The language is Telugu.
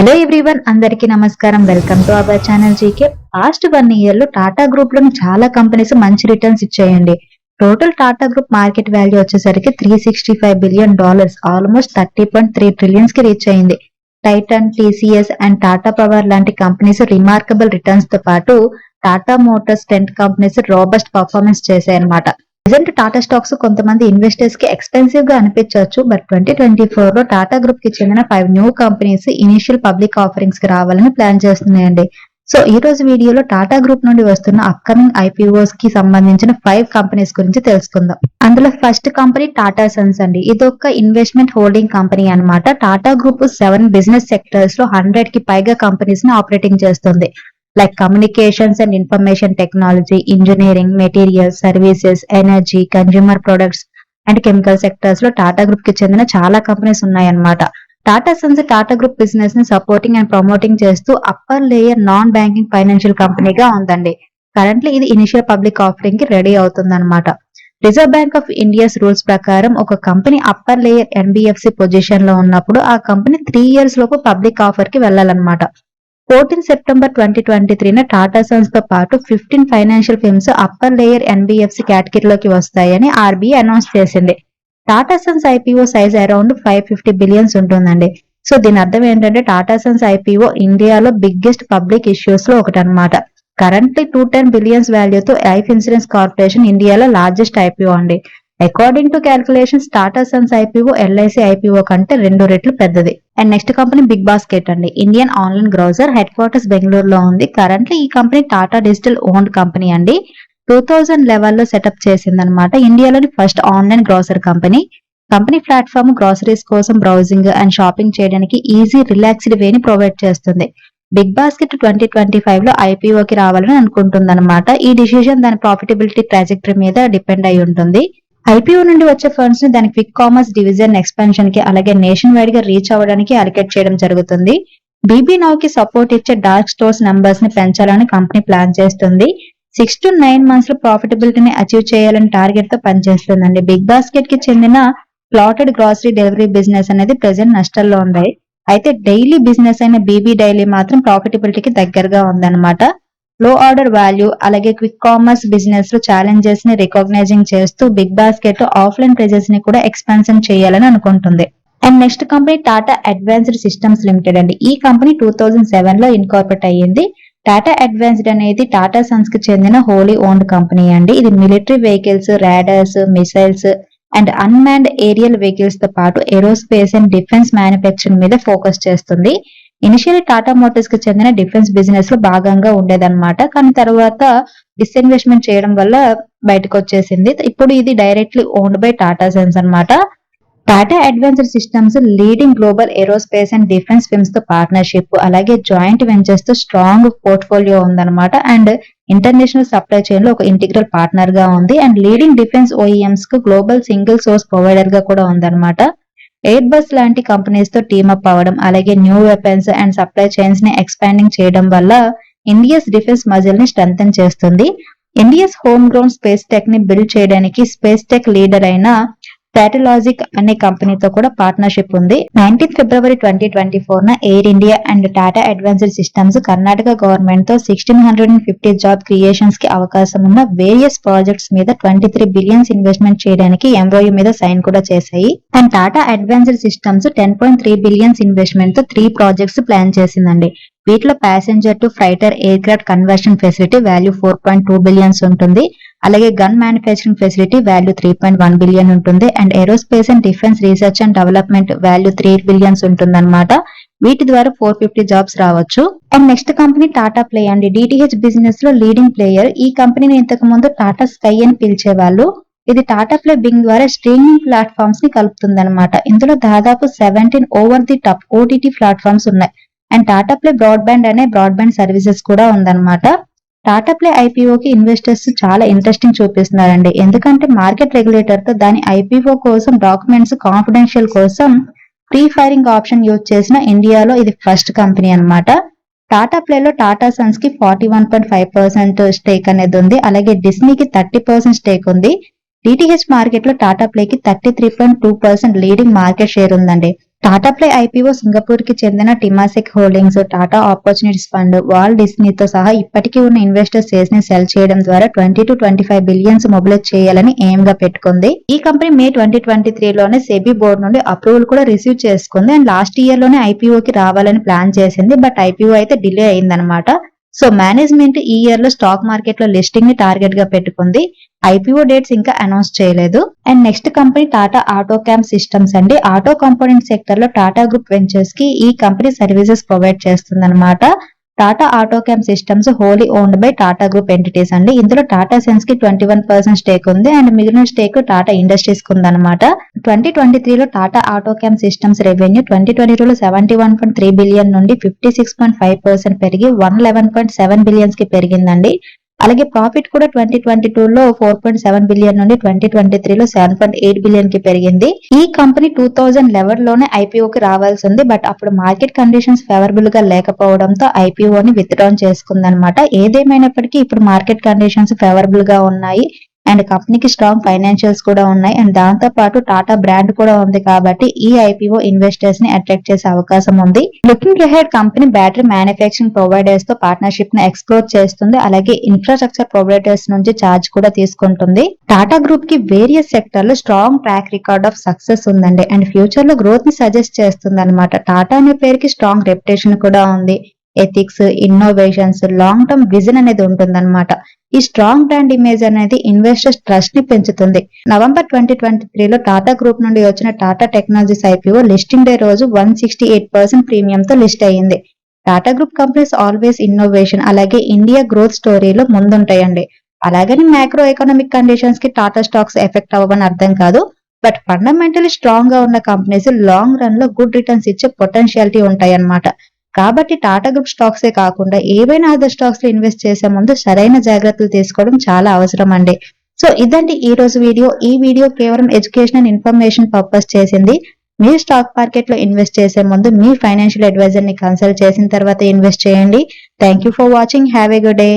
హలో ఎవ్రీవన్ అందరికీ నమస్కారం. Welcome to our channel GK. Last one ఇయర్లో టాటా గ్రూప్లో చాలా కంపెనీస్ మంచి returns ఇచ్చాయండి. Total Tata group market value వచ్చేసరికి three sixty five billion dollars almost thirty point three ట్రిలియన్స్కి reach అయింది. Titan TCS and Tata power లాంటి కంపెనీస్ రిమార్కబుల్ రిటర్న్స్తో పాటు టాటా మోటార్స్ టెంట్ కంపెనీస్ రోబస్ట్ పర్ఫార్మెన్స్ చేశాయన్నమాట. ప్రజెంట్ టాటా స్టాక్స్ కొంతమంది ఇన్వెస్టర్స్కి ఎక్స్పెన్సివ్గా అనిపించవచ్చు బట్ ట్వంటీ ట్వంటీ ఫోర్లో టాటా గ్రూప్కి చెందిన five new companies initial public ఆఫరింగ్స్కి రావాలని ప్లాన్ చేస్తున్నాయండి. సో ఈ రోజు వీడియోలో టాటా గ్రూప్ నుండి వస్తున్న అప్కమింగ్ ఐపీఓస్కి సంబంధించిన ఫైవ్ కంపెనీస్ గురించి తెలుసుకుందాం. అందులో ఫస్ట్ కంపెనీ టాటా సన్స్ అండి. ఇది ఒక ఇన్వెస్ట్మెంట్ హోల్డింగ్ కంపెనీ అన్నమాట. టాటా గ్రూప్ సెవెన్ బిజినెస్ సెక్టర్స్లో హండ్రెడ్కి పైగా కంపెనీస్ని ఆపరేటింగ్ చేస్తుంది. Like communications and information technology engineering materials services energy consumer products and chemical సెక్టర్స్లో Tata గ్రూప్కి చెందిన చాలా కంపెనీస్ ఉన్నాయన్నమాట. టాటా సన్స్ టాటా గ్రూప్ బిజినెస్ని సపోర్టింగ్ అండ్ ప్రమోటింగ్ చేస్తూ upper layer non banking financial కంపెనీగా ఉందండి. కరెంట్లీ ఇది ఇనిషియల్ పబ్లిక్ ఆఫరింగ్కి రెడీ అవుతుంది reserve bank of India's rules ప్రకారం ఒక కంపెనీ అప్పర్ లేయర్ ఎన్బిఎఫ్సి పొజిషన్లో ఉన్నప్పుడు ఆ కంపెనీ త్రీ ఇయర్స్ లోపు పబ్లిక్ ఆఫర్కి వెళ్ళాలన్నమాట. ఫోర్టీన్ సెప్టెంబర్ ట్వంటీ ట్వంటీ త్రీన టాటా సన్స్తో పాటు fifteen financial firms upper layer NBFC కేటగిరీలోకి వస్తాయని ఆర్బీఐ అనౌన్స్ చేసింది. Tata sons IPO size around five fifty billions ఉంటుందండి. సో దీని అర్థం ఏంటంటే టాటా సన్స్ ఐపీఓ ఇండియాలో బిగ్గెస్ట్ పబ్లిక్ ఇష్యూస్లో ఒకటి అనమాట కరెంట్లీ టూ టెన్ బిలియన్స్ వాల్యూతో లైఫ్ ఇన్సూరెన్స్ కార్పొరేషన్ ఇండియాలో లార్జెస్ట్ ఐపీఓ అండి. According to calculations Tata sons IPO LIC IPO కంటే రెండు రెట్లు పెద్దది. And next company big basket అండి. Indian online grocer head quarters బెంగళూరులో ఉంది. కరెంట్లీ ఈ company Tata digital owned company అండి. టూ థౌజండ్ లెవెల్లో సెటప్ చేసింది అనమాట ఇండియాలోని first online grocer company company platform groceries కోసం బ్రౌజింగ్ అండ్ షాపింగ్ చేయడానికి ఈజీ రిలాక్స్డ్ వేని ప్రొవైడ్ చేస్తుంది. బిగ్ బాస్కెట్ ట్వంటీ ట్వంటీ ఫైవ్లో ఐపీఓకి రావాలని అనుకుంటుంది అనమాట ఈ డిసిజన్ దాని ప్రాఫిటబిలిటీ ట్రాజెక్టరీ మీద డిపెండ్ అయి ఉంటుంది. ఐపీఓ నుండి వచ్చే ఫండ్స్ని దాని క్విక్ కామర్స్ డివిజన్ ఎక్స్పాన్షన్కి అలాగే నేషన్ వైడ్గా రీచ్ అవ్వడానికి అలికేట్ చేయడం జరుగుతుంది. బీబీ నౌ కి సపోర్ట్ ఇచ్చే డార్క్ స్టోర్స్ నంబర్స్ని పెంచాలని కంపెనీ ప్లాన్ చేస్తుంది. సిక్స్ టు నైన్ మంత్స్లో ప్రాఫిటబిలిటీని అచీవ్ చేయాలని టార్గెట్తో పనిచేస్తుందండి. బిగ్ బాస్కెట్కి చెందిన ప్లాటెడ్ గ్రాసరీ డెలివరీ బిజినెస్ అనేది ప్రెసెంట్ నష్టాల్లో ఉంది. అయితే డైలీ బిజినెస్ అయిన బీబీ డైలీ మాత్రం ప్రాఫిటబిలిటీకి దగ్గరగా ఉందన్నమాట. లో ఆర్డర్ వాల్యూ అలాగే క్విక్ కామర్స్ బిజినెస్లో ఛాలెంజెస్ని రికగ్నైజింగ్ చేస్తూ బిగ్ బాస్కెట్ ఆఫ్లైన్ ప్రైజెస్ని కూడా ఎక్స్పాన్షన్ చేయాలని అనుకుంటుంది. And next company Tata advanced systems limited అండి. ఈ కంపెనీ టూ థౌజండ్ సెవెన్లో ఇన్కార్పొరేట్ అయ్యింది. టాటా అడ్వాన్స్డ్ అనేది టాటా సన్స్కి చెందిన హోలీ ఓన్డ్ కంపెనీ అండి. ఇది military vehicles radars missiles and unmanned aerial వెహికల్స్తో పాటు ఏరోస్పేస్ అండ్ డిఫెన్స్ మ్యానుఫ్యాక్చరింగ్ మీద ఫోకస్ చేస్తుంది. ఇనిషియల్లీ టాటా మోటార్స్కి చెందిన డిఫెన్స్ బిజినెస్లో భాగంగా ఉండేదన్నమాట. కానీ తర్వాత డిస్ఇన్వెస్ట్మెంట్ చేయడం వల్ల బయటకు వచ్చేసింది. ఇప్పుడు ఇది directly owned by Tata sons అన్నమాట. Tata advanced systems leading global aerospace and defence ఫిల్మ్స్తో partnership అలాగే జాయింట్ వెంచర్స్తో స్ట్రాంగ్ పోర్ట్ఫోలియో ఉందన్నమాట. అండ్ ఇంటర్నేషనల్ సప్లై చైన్లో ఒక ఇంటిగ్రల్ పార్ట్నర్గా ఉంది. అండ్ లీడింగ్ డిఫెన్స్ ఓఈఎంస్కు గ్లోబల్ సింగిల్ సోర్స్ ప్రొవైడర్గా కూడా ఉందన్నమాట. ఎయిర్ బస్ లాంటి కంపెనీస్తో టీమప్ అవ్వడం అలాగే న్యూ వెపన్స్ అండ్ సప్లై చైన్స్ని ఎక్స్పాండింగ్ చేయడం వల్ల ఇండియస్ డిఫెన్స్ మజిల్ని స్ట్రెంగ్ చేస్తుంది. ఇండియస్ హోమ్ గ్రౌండ్ స్పేస్ టెక్ని బిల్డ్ చేయడానికి స్పేస్ టెక్ లీడర్ అయిన ప్యాటలాజిక్ అనే కంపెనీతో కూడా పార్ట్నర్షిప్ ఉంది. Nineteen February twenty twenty four న Air India and Tata advanced systems Karnataka గవర్నమెంట్తో sixteen hundred and fifty job క్రియేషన్స్కి అవకాశం ఉన్న వేరియస్ ప్రాజెక్ట్స్ మీద ట్వంటీ త్రీ బిలియన్స్ ఇన్వెస్ట్మెంట్ చేయడానికి ఎంఓయూ మీద సైన్ కూడా చేశాయి. And Tata advanced systems ten point three billions ఇన్వెస్ట్మెంట్తో three projects plan చేసిందండి. వీటిలో passenger to freighter aircraft conversion facility value four point two billions ఉంటుంది. అలాగే gun manufacturing facility value three point one billion ఉంటుంది. And aerospace and defence research and development value three billions ఉంటుందన్నమాట. వీటి ద్వారా ఫోర్ ఫిఫ్టీ జాబ్స్ రావచ్చు. And next company Tata play అండి. డిటిహెచ్ బిజినెస్లో లీడింగ్ ప్లేయర్ ఈ కంపెనీని ఇంతకు ముందు టాటా స్కై అని పిలిచేవాళ్ళు. ఇది టాటా ప్లే బింగ్ ద్వారా స్ట్రీమింగ్ ప్లాట్ఫామ్స్ని కలుపుతుంది ఇందులో దాదాపు seventeen over the top OTT platforms ఉన్నాయి. అండ్ టాటా ప్లే బ్రాడ్బ్యాండ్ అనే బ్రాడ్బ్యాండ్ సర్వీసెస్ కూడా ఉందన్నమాట. టాటా ప్లే ఐపీఓకి ఇన్వెస్టర్స్ చాలా ఇంట్రెస్టింగ్ చూపిస్తున్నారండి. ఎందుకంటే మార్కెట్ రెగ్యులేటర్తో దాని ఐపీఓ కోసం డాక్యుమెంట్స్ కాన్ఫిడెన్షియల్ కోసం ప్రీ ఫైరింగ్ ఆప్షన్ యూజ్ చేసిన ఇండియాలో ఇది ఫస్ట్ కంపెనీ అన్నమాట. టాటా ప్లేలో Tata సన్స్కి forty one point five percent stake అనేది ఉంది. అలాగే డిస్నీకి థర్టీ పర్సెంట్ స్టేక్ ఉంది. డిటిహెచ్ మార్కెట్లో Tata ప్లేకి thirty three point two percent leading market share ఉందండి. టాటా ప్లే ఐపీఓ సింగపూర్కి చెందిన Temasek holdings Tata opportunities fund Walt డిస్నీతో సహా ఇప్పటికీ ఉన్న ఇన్వెస్టర్స్ షేర్స్ని సెల్ చేయడం ద్వారా twenty to twenty five billions mobilise చేయాలని ఎయిమ్గా పెట్టుకుంది. ఈ company May twenty twenty three లోనే సెబీ బోర్డు నుండి అప్రూవల్ కూడా రిసీవ్ చేసుకుంది. అండ్ లాస్ట్ ఇయర్లోనే ఐపీఓ కి రావాలని ప్లాన్ చేసింది. బట్ ఐపీఓ అయితే డిలే అయిందనమాట సో మేనేజ్మెంట్ ఈ ఇయర్లో స్టాక్ మార్కెట్లో లిస్టింగ్ని టార్గెట్గా పెట్టుకుంది. ఐపీఓ డేట్స్ ఇంకా అనౌన్స్ చేయలేదు. And next company Tata auto comp systems అండి. ఆటో కాంపోనెంట్ సెక్టర్లో టాటా గ్రూప్ వెంచర్స్కి ఈ కంపెనీ సర్వీసెస్ ప్రొవైడ్ చేస్తుంది Tata auto comp systems wholly owned by Tata group entities అండి. ఇందులో టాటా సెన్స్కి ట్వంటీ వన్ పర్సెంట్ స్టేక్ ఉంది. అండ్ మిగిలిన స్టేక్ టాటా ఇండస్ట్రీస్కి ఉందన్నమాట. ట్వంటీ ట్వంటీ త్రీలో Tata auto comp systems revenue twenty twenty టూలో seventy one point three billion నుండి fifty six point five percent పెరిగి వన్ లెవెన్ పాయింట్ సెవెన్ బిలియన్స్కి పెరిగిందండి. అలాగే ప్రాఫిట్ కూడా ట్వంటీ ట్వంటీ టూ లో ఫోర్ పాయింట్ సెవెన్ బిలియన్ నుండి ట్వంటీ ట్వంటీ త్రీలో సెవెన్ పాయింట్ ఎయిట్ బిలియన్కి పెరిగింది. ఈ కంపెనీ టూ థౌజండ్ లెవెన్లోనే IPO కి రావాల్సి ఉంది బట్ అప్పుడు మార్కెట్ కండిషన్స్ ఫేవరబుల్గా లేకపోవడంతో ఐపీఓ ని విత్డ్రాన్ చేసుకుందనమాట. ఏదేమైనప్పటికీ ఇప్పుడు మార్కెట్ కండిషన్స్ ఫేవరబుల్గా ఉన్నాయి. అండ్ కంపెనీకి స్ట్రాంగ్ ఫైనాన్షియల్స్ కూడా ఉన్నాయి. అండ్ దాంతో పాటు టాటా బ్రాండ్ కూడా ఉంది కాబట్టి ఈ ఐపీఓ ఇన్వెస్టర్స్ని అట్రాక్ట్ చేసే అవకాశం ఉంది. Looking ahead company battery manufacturing ప్రొవైడర్స్తో పార్ట్నర్షిప్ని ఎక్స్ప్లోర్ చేస్తుంది. అలాగే ఇన్ఫ్రాస్ట్రక్చర్ ప్రొవైడర్స్ నుంచి ఛార్జ్ కూడా తీసుకుంటుంది. టాటా గ్రూప్కి వేరియస్ సెక్టర్లో strong track record of success ఉందండి. అండ్ ఫ్యూచర్లో గ్రోత్ని సజెస్ట్ చేస్తుంది అనమాట టాటా అనే పేరుకి స్ట్రాంగ్ రెప్యుటేషన్ కూడా ఉంది. Ethics innovations long term vision అనేది ఉంటుందన్నమాట. ఈ స్ట్రాంగ్ బ్రాండ్ ఇమేజ్ అనేది ఇన్వెస్టర్స్ ట్రస్ట్ని పెంచుతుంది. నవంబర్ ట్వంటీ ట్వంటీ త్రీలో టాటా గ్రూప్ నుండి వచ్చిన Tata technologies IPO listing day రోజు one sixty eight percent premium తో లిస్ట్ అయ్యింది. Tata group companies always innovation అలాగే ఇండియా గ్రోత్ స్టోరీలో ముందుంటాయండి. అలాగని మ్యాక్రో ఎకనామిక్ కండిషన్స్కి టాటా స్టాక్స్ ఎఫెక్ట్ అవ్వని అర్థం కాదు. బట్ ఫండమెంటలీ స్ట్రాంగ్గా ఉన్న కంపెనీస్ లాంగ్ రన్లో గుడ్ రిటర్న్స్ ఇచ్చే పొటెన్షియాలిటీ ఉంటాయన్నమాట. కాబట్టి టాటా గ్రూప్ స్టాక్స్ ఏ కాకుండా ఏవైనా అదర్ స్టాక్స్లో ఇన్వెస్ట్ చేసే ముందు సరైన జాగ్రత్తలు తీసుకోవడం చాలా అవసరం అండి. సో ఇదండి ఈ రోజు వీడియో. ఈ వీడియో కేవలం ఎడ్యుకేషనల్ ఇన్ఫర్మేషన్ పర్పస్ చేసింది. మీరు స్టాక్ మార్కెట్లో ఇన్వెస్ట్ చేసే ముందు మీ ఫైనాన్షియల్ అడ్వైజర్ని కన్సల్ట్ చేసిన తర్వాత ఇన్వెస్ట్ చేయండి. Thank you for watching have a good day